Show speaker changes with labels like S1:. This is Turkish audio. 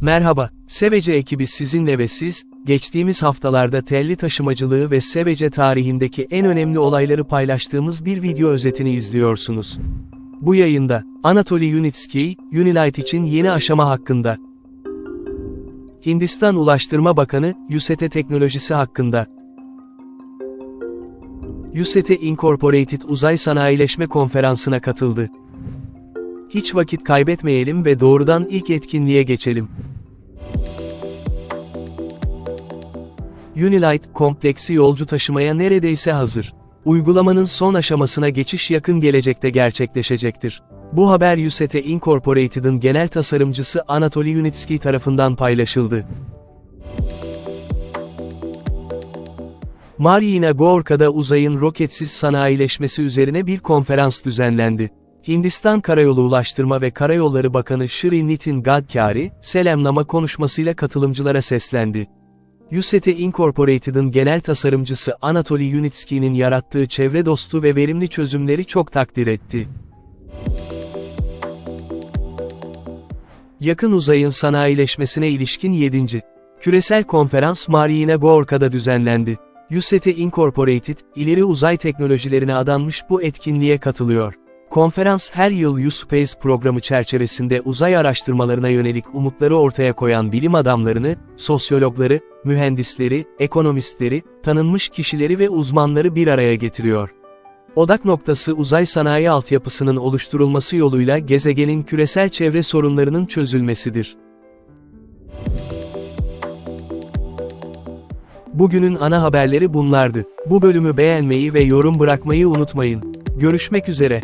S1: Merhaba, Sevece ekibi sizinle ve siz, geçtiğimiz haftalarda telli taşımacılığı ve Sevece tarihindeki en önemli olayları paylaştığımız bir video özetini izliyorsunuz. Bu yayında, Anatoly Yunitski, Unilight için yeni aşama hakkında, Hindistan Ulaştırma Bakanı, YUSETE teknolojisi hakkında, YUSETE Incorporated Uzay Sanayileşme Konferansı'na katıldı. Hiç vakit kaybetmeyelim ve doğrudan ilk etkinliğe geçelim. Unilight, kompleksi yolcu taşımaya neredeyse hazır. Uygulamanın son aşamasına geçiş yakın gelecekte gerçekleşecektir. Bu haber Yusete Incorporated'ın genel tasarımcısı Anatoly Yunitski tarafından paylaşıldı. Maryina Gorka'da uzayın roketsiz sanayileşmesi üzerine bir konferans düzenlendi. Hindistan Karayolu Ulaştırma ve Karayolları Bakanı Shri Nitin Gadkari, selamlama konuşmasıyla katılımcılara seslendi. Yusete Incorporated'ın genel tasarımcısı Anatoly Yunitski'nin yarattığı çevre dostu ve verimli çözümleri çok takdir etti. Yakın uzayın sanayileşmesine ilişkin 7. Küresel konferans Maryina Gorka'da düzenlendi. Yusete Incorporated, ileri uzay teknolojilerine adanmış bu etkinliğe katılıyor. Konferans her yıl U-Space programı çerçevesinde uzay araştırmalarına yönelik umutları ortaya koyan bilim adamlarını, sosyologları, mühendisleri, ekonomistleri, tanınmış kişileri ve uzmanları bir araya getiriyor. Odak noktası uzay sanayi altyapısının oluşturulması yoluyla gezegenin küresel çevre sorunlarının çözülmesidir. Bugünün ana haberleri bunlardı. Bu bölümü beğenmeyi ve yorum bırakmayı unutmayın. Görüşmek üzere.